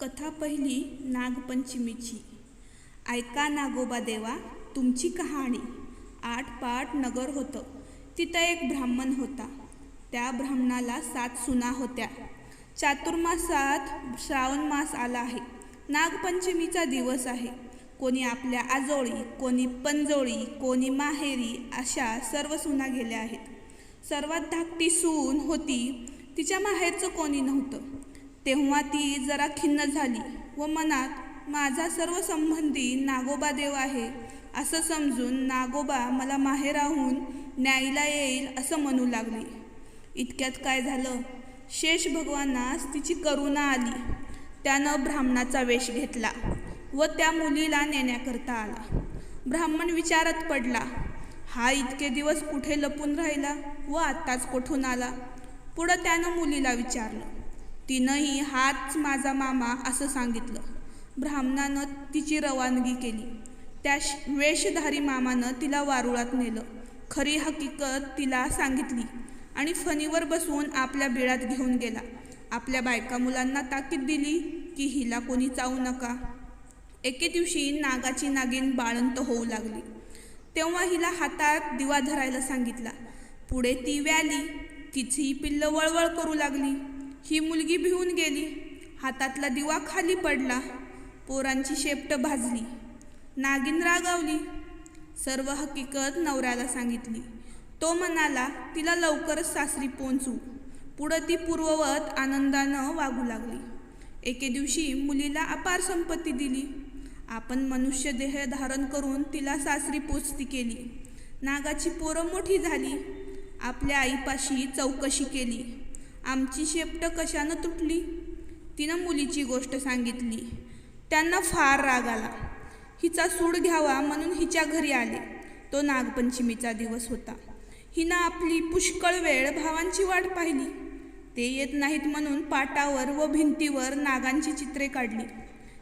कथा पहिली नागपंचमीची. ऐका नागोबा देवा तुमची कहाणी. आठ पाट नगर होतं. तिथं एक ब्राह्मण होता. त्या ब्राह्मणाला सात सुना होत्या. चातुर्मासात श्रावण मास आला आहे. नागपंचमीचा दिवस आहे. कोणी आपल्या आजोळी कोणी पंजोळी कोणी माहेरी अशा सर्व सुना गेल्या आहेत. सर्वात धाकटी सून होती. तिच्या माहेरचं कोणी नव्हतं. तेव्हा ती जरा खिन्न झाली व मनात माझा सर्व संबंधी नागोबा देव आहे. असं समजून नागोबा मला माहेराहून न्यायला येईल असं म्हणू लागली. इतक्यात काय झालं? शेष भगवानास तिची करुणा आली. त्यानं ब्राह्मणाचा वेश घेतला व त्या मुलीला नेण्याकरता आला. ब्राह्मण विचारत पडला हा इतके दिवस कुठे लपून राहिला व आत्ताच कुठून आला? पुढं त्यानं मुलीला विचारलं तिनंही हाच माझा मामा असं सांगितलं. ब्राह्मणानं तिची रवानगी केली. त्या श- वेशधारी मामानं तिला वारुळात नेलं. खरी हकीकत तिला सांगितली आणि फणीवर बसवून आपल्या बिळात घेऊन गेला. आपल्या बायका मुलांना ताकीद दिली की हिला कोणी चावू नका. एके दिवशी नागाची नागिन बाळंत होऊ लागली. तेव्हा हिला हातात दिवा धरायला सांगितला. पुढे ती व्याली तिची पिल्ल वळवळ करू लागली. ही मुलगी भिवून गेली. हातातला दिवा खाली पडला. पोरांची शेपट भाजली. नागिन रागावली. सर्व हकीकत नवऱ्याला सांगितली. तो म्हणाला तिला लवकरच सासरी पोंचू पुढं ती पूर्ववत आनंदानं वागू लागली. एके दिवशी मुलीला अपार संपत्ती दिली. आपण मनुष्य देह धारण करून तिला सासरी पोचती केली. नागाची पोरं मोठी झाली. आपल्या आईपाशी चौकशी केली. आमची शेपट कशानं तुटली? तिनं मुलीची गोष्ट सांगितली. त्यांना फार राग आला. हिचा सूड घ्यावा म्हणून हिच्या घरी आले. तो नागपंचमीचा दिवस होता. हिनं आपली पुष्कळ वेळ भावांची वाट पाहिली. ते येत नाहीत म्हणून पाटावर व भिंतीवर नागांची चित्रे काढली.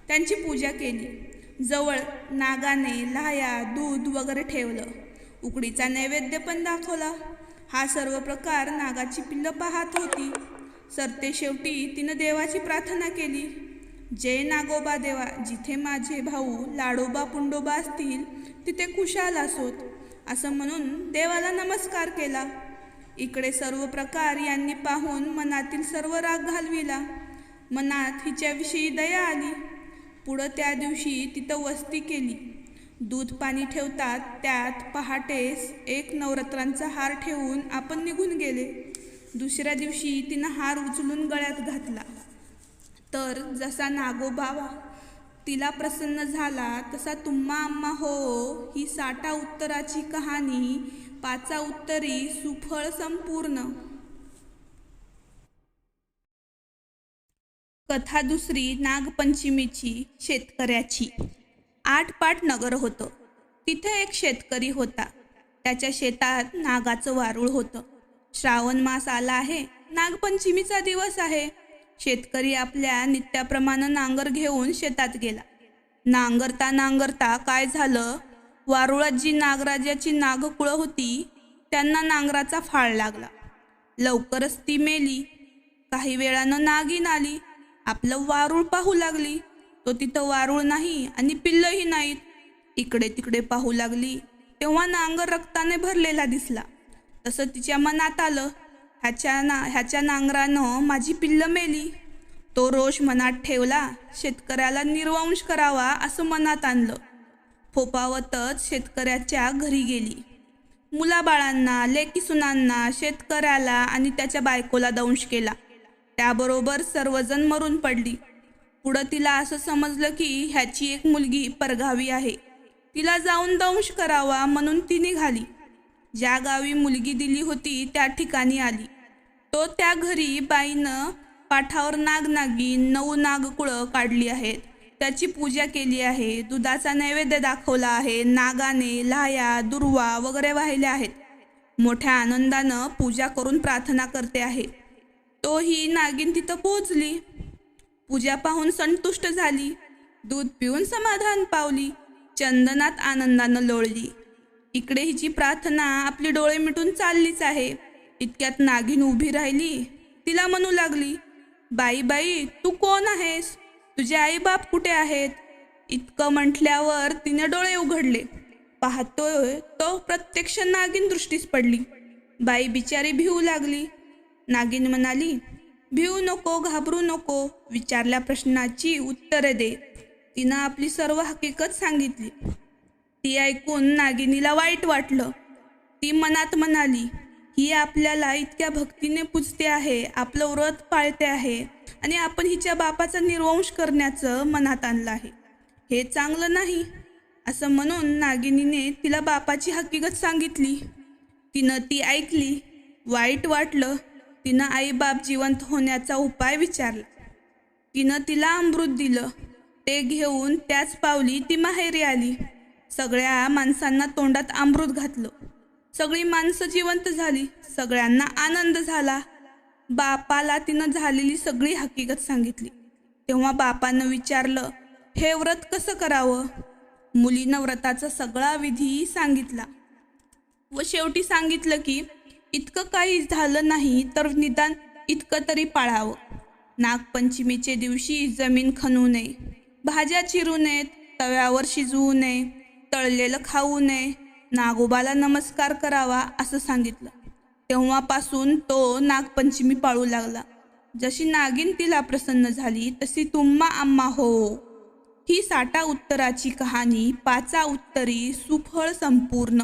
त्यांची पूजा केली. जवळ नागाने लाया दूध वगैरे ठेवलं. उकडीचा नैवेद्य पण दाखवला. हा सर्व प्रकार नागाची पिल्लं पाहत होती. सरते शेवटी तिनं देवाची प्रार्थना केली. जय नागोबा देवा जिथे माझे भाऊ लाडोबा पुंडोबा असतील तिथे खुशाल असोत असं म्हणून देवाला नमस्कार केला. इकडे सर्व प्रकार यांनी पाहून मनातील सर्व राग घालविला. मनात हिच्याविषयी दया आली. पुढं त्या दिवशी तिथं वस्ती केली. दूध पाणी ठेवतात त्यात पहाटेस एक नवरात्रांचा हार ठेवून आपण निघून गेले. दुसऱ्या दिवशी तिनं हार उचलून गळ्यात घातला. तर जसा नागोबा तिला प्रसन्न झाला तसा तुम्हा अम्मा हो ही साठा उत्तराची कहाणी पाचा उत्तरी सुफळ संपूर्ण. कथा दुसरी नागपंचमीची शेतकऱ्याची. आठ पाट नगर होतं. तिथे एक शेतकरी होता. त्याच्या शेतात नागाचं वारूळ होतं. श्रावण मास आला आहे. नागपंचमीचा दिवस आहे. शेतकरी आपल्या नित्याप्रमाणे नांगर घेऊन शेतात गेला. नांगरता नांगरता काय झालं? वारुळात जी नागराजाची नागकुळं होती त्यांना नांगराचा फाळ लागला. लवकरच ती मेली. काही वेळानं नागिन आली. आपलं वारूळ पाहू लागली. तो तिथं वारूळ नाही आणि पिल्लही नाहीत. इकडे तिकडे पाहू लागली. तेव्हा नांगर रक्ताने भरलेला दिसला. तसं तिच्या मनात आलं ह्याच्या ना ह्याच्या नांगरानं माझी पिल्लं मेली. तो रोष मनात ठेवला शेतकऱ्याला निर्वंश करावा असं मनात आणलं. फोपावतच शेतकऱ्याच्या घरी गेली. मुलाबाळांना लेकीसुनांना शेतकऱ्याला आणि त्याच्या बायकोला दंश केला. त्याबरोबर सर्वजण मरून पडली. पुढं तिला असं समजलं की ह्याची एक मुलगी परगावी आहे. तिला जाऊन दंश करावा म्हणून ती निघाली. ज्या गावी मुलगी दिली होती त्या ठिकाणी आली. तो त्या घरी बाईनं पाठावर नागनागीन नऊ नागकुळं काढली आहेत. त्याची पूजा केली आहे दुधाचा नैवेद्य दाखवला आहे नागाने लाया दुर्वा वगैरे वाहिल्या आहेत. मोठ्या आनंदानं पूजा करून प्रार्थना करते आहे. तो ही नागिन तिथं पोहोचली. पूजा पाहून संतुष्ट झाली. दूध पिऊन समाधान पावली. चंदनात आनंदानं लोळली. इकडे हिची प्रार्थना आपली डोळे मिटून चाललीच आहे. इतक्यात नागिन उभी राहिली. तिला म्हणू लागली बाई बाई तू कोण आहेस? तुझे आईबाप कुठे आहेत? इतकं म्हटल्यावर तिने डोळे उघडले. पाहतोय तो प्रत्यक्ष नागिन दृष्टीस पडली. बाई बिचारी भिवू लागली. नागिन म्हणाली भिवू नको घाबरू नको विचारल्या प्रश्नाची उत्तरे दे तिनं आपली सर्व हकीकत सांगितली. ती ऐकून नागिनीला वाईट वाटलं. ती मनात म्हणाली ही आपल्याला इतक्या भक्तीने पूजते आहे आपलं व्रत पाळते आहे आणि आपण हिच्या बापाचा निर्वंश करण्याचं मनात आणलं आहे. हे चांगलं नाही. असं म्हणून नागिनीने तिला बापाची हकीकत सांगितली. तिनं ती ऐकली. वाईट वाटलं. तिनं आईबाप जिवंत होण्याचा उपाय विचारला. तिनं तिला अमृत दिलं. ते घेऊन त्याच पावली ती माहेरी आली. सगळ्या माणसांना तोंडात अमृत घातलं. सगळी माणसं जिवंत झाली. सगळ्यांना आनंद झाला. बापाला तिनं झालेली सगळी हकीकत सांगितली. तेव्हा बापानं विचारलं हे व्रत कसं करावं? मुलीनं व्रताचा सगळा विधी सांगितला व शेवटी सांगितलं की इतकं काही झालं नाही तर निदान इतकं तरी पाळावं. नागपंचमीचे दिवशी जमीन खणू नये भाज्या चिरू नयेत तव्यावर शिजवू नये तळलेलं खाऊ नये नागोबाला नमस्कार करावा असं सांगितलं. तेव्हापासून तो नागपंचमी पाळू लागला. जशी नागिन तिला प्रसन्न झाली तशी तुम्मा आम्मा हो. ही साठा उत्तराची कहाणी पाचा उत्तरी सुफळ संपूर्ण.